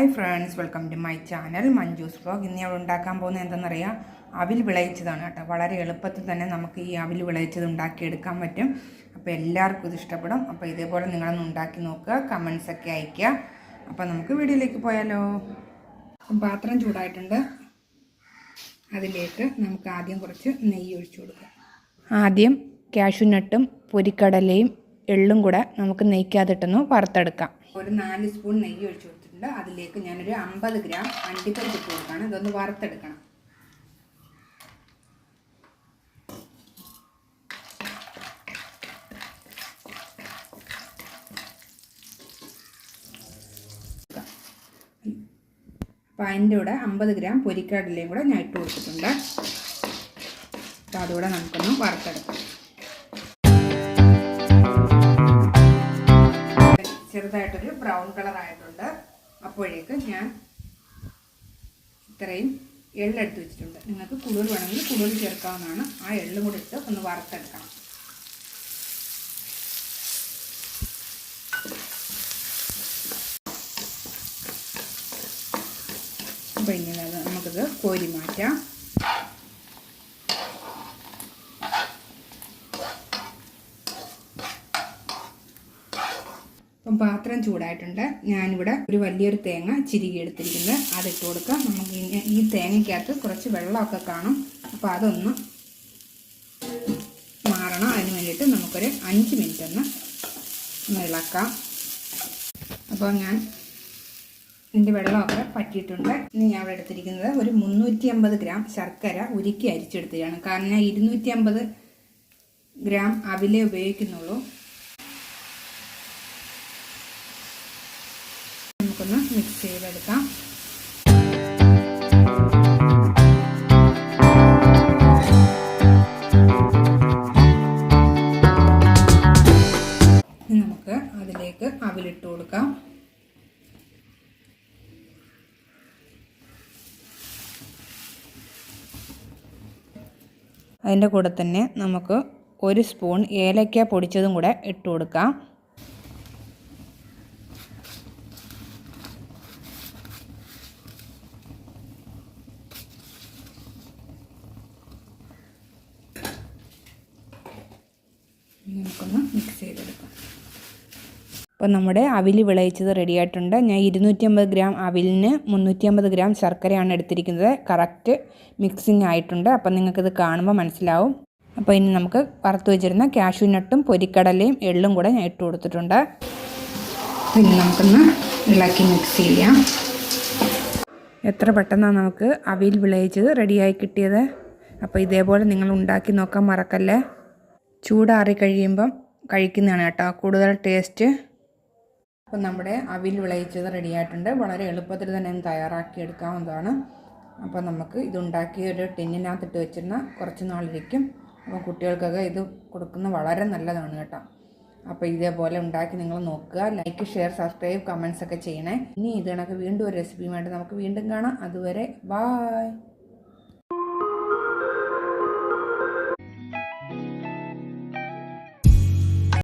Hi friends welcome to my channel Manju's blog ഇന്ന് ഞാൻ ഉണ്ടാക്കാൻ പോകുന്നത് എന്തെന്നറിയാം അവിൽ വിളയിച്ചതാണ് കേട്ടോ. വളരെ എളുപ്പത്തിൽ തന്നെ നമുക്ക് ഈ അവിൽ വിളയിച്ചത് ഉണ്ടാക്കിയെടുക്കാൻ പറ്റും. അപ്പോൾ എല്ലാവർക്കും ഇത് ഇഷ്ടപ്പെടും. അപ്പോൾ ഇതേപോലെ നിങ്ങളൊന്ന് ഉണ്ടാക്കി നോക്കുക കമൻസ് ഒക്കെ അയയ്ക്കുക. അപ്പോൾ നമുക്ക് വീഡിയോയിലേക്ക് പോയാലോ? പാത്രം ചൂടായിട്ടുണ്ട്. അതിലേക്ക് നമുക്ക് ആദ്യം കുറച്ച് നെയ്യ് ഒഴിച്ചു കൊടുക്കാം. ആദ്യം കാഷ്യൂനട്ടും പൊരിക്കടലയും എള്ളും കൂടെ നമുക്ക് നെയ്ക്കാതിട്ടൊന്ന് വറുത്തെടുക്കാം. ഒരു നാല് സ്പൂൺ നെയ്യ് ഒഴിച്ചു കൊടുത്തിട്ടുണ്ട് അതിലേക്ക് ഞാനൊരു അമ്പത് ഗ്രാം അണ്ടിപ്പരിപ്പ് ഇട്ട് കൊടുക്കുകയാണ്. ഇതൊന്ന് വറുത്തെടുക്കണം. അപ്പോൾ അതിന്റെ കൂടെ അമ്പത് ഗ്രാം പൊരിക്കടലയും കൂടെ ഞാൻ ഇട്ട് കൊടുത്തിട്ടുണ്ട്. അപ്പോൾ അതുകൂടെ നമുക്കൊന്ന് വറുത്തെടുക്കാം. ചെറുതായിട്ടൊരു ബ്രൗൺ കളർ ആയിട്ടുണ്ട് അപ്പോഴേക്ക് ഞാൻ ഇത്രയും എള്ളെടുത്ത് വെച്ചിട്ടുണ്ട്. നിങ്ങൾക്ക് കൂടുതൽ വേണമെങ്കിൽ കൂടുതൽ ചേർക്കാവുന്നതാണ്. ആ എള്ളും കൂടി ഇട്ട് ഒന്ന് വറുത്തെടുക്കണം. അപ്പോൾ ഇങ്ങനെ നമുക്കിത് കോരി മാറ്റാം. അപ്പം പാത്രം ചൂടായിട്ടുണ്ട്. ഞാനിവിടെ ഒരു വലിയൊരു തേങ്ങ ചിരുകി എടുത്തിരിക്കുന്നത്. അതിട്ട് കൊടുക്കാം. നമുക്ക് ഈ തേങ്ങയ്ക്കകത്ത് കുറച്ച് വെള്ളമൊക്കെ കാണും. അപ്പോൾ അതൊന്ന് മാറണം. അതിന് വേണ്ടിയിട്ട് നമുക്കൊരു അഞ്ച് മിനിറ്റ് ഒന്ന് ഇളക്കാം. അപ്പോൾ ഞാൻ ഇതിന്റെ വെള്ളമൊക്കെ പറ്റിയിട്ടുണ്ട്. ഇനി ഞാൻ ഇവിടെ എടുത്തിരിക്കുന്നത് ഒരു മുന്നൂറ്റി അമ്പത് ഗ്രാം ശർക്കര ഉരുക്കി അരിച്ചെടുത്തതാണ് കാരണം ഞാൻ ഇരുന്നൂറ്റി അമ്പത് ഗ്രാം അവിലേ ഉപയോഗിക്കുന്നുള്ളൂ. നമുക്കൊന്ന് മിക്സ് ചെയ്തെടുക്കാം. നമുക്ക് അതിലേക്ക് അവിലിട്ട് കൊടുക്കാം. അതിന്റെ കൂടെ തന്നെ നമുക്ക് ഒരു സ്പൂൺ ഏലക്ക പൊടിച്ചതും കൂടെ ഇട്ട് കൊടുക്കാം. നമുക്കൊന്ന് മിക്സ് ചെയ്തെടുക്കാം. അപ്പോൾ നമ്മുടെ അവിൽ വിളയിച്ചത് റെഡി ആയിട്ടുണ്ട്. ഞാൻ ഇരുന്നൂറ്റി അമ്പത് ഗ്രാം അവിലിന് മുന്നൂറ്റി അമ്പത് ഗ്രാം ശർക്കരയാണ് എടുത്തിരിക്കുന്നത്. കറക്റ്റ് മിക്സിങ് ആയിട്ടുണ്ട്. അപ്പം നിങ്ങൾക്കിത് കാണുമ്പോൾ മനസ്സിലാവും. അപ്പോൾ ഇനി നമുക്ക് വറുത്ത് വെച്ചിരുന്ന കാഷ്യൂ നട്ടും പൊരിക്കടലയും എള്ളും കൂടെ ഞാൻ ഇട്ട് കൊടുത്തിട്ടുണ്ട്. ഇനി നമുക്കൊന്ന് ഇളക്കി മിക്സ് ചെയ്യാം. എത്ര പെട്ടെന്നാണ് നമുക്ക് അവിൽ വിളയിച്ചത് റെഡിയായി കിട്ടിയത്? അപ്പോൾ ഇതേപോലെ നിങ്ങൾ ഉണ്ടാക്കി നോക്കാൻ മറക്കല്ലേ? ചൂടാറി കഴിയുമ്പം കഴിക്കുന്നതാണ് കേട്ടോ. കൂടുതൽ ടേസ്റ്റ് അപ്പം നമ്മുടെ അവിൽ വിളയിച്ചത് റെഡിയായിട്ടുണ്ട് വളരെ എളുപ്പത്തിൽ തന്നെ തയ്യാറാക്കി എടുക്കാവുന്നതാണ്. അപ്പോൾ നമുക്ക് ഇതുണ്ടാക്കി ഒരു ടിന്നിനകത്തിട്ട് വെച്ചിരുന്ന കുറച്ച് നാളിരിക്കും. അപ്പോൾ കുട്ടികൾക്കൊക്കെ ഇത് കൊടുക്കുന്ന വളരെ നല്ലതാണ് കേട്ടോ. അപ്പോൾ ഇതേപോലെ ഉണ്ടാക്കി നിങ്ങൾ നോക്കുക. ലൈക്ക് ഷെയർ സബ്സ്ക്രൈബ് കമൻസ് ഒക്കെ ചെയ്യണേ. ഇനി ഇത് കണക്ക് വീണ്ടും ഒരു റെസിപ്പിയുമായിട്ട് നമുക്ക് വീണ്ടും കാണാം. അതുവരെ ബായ്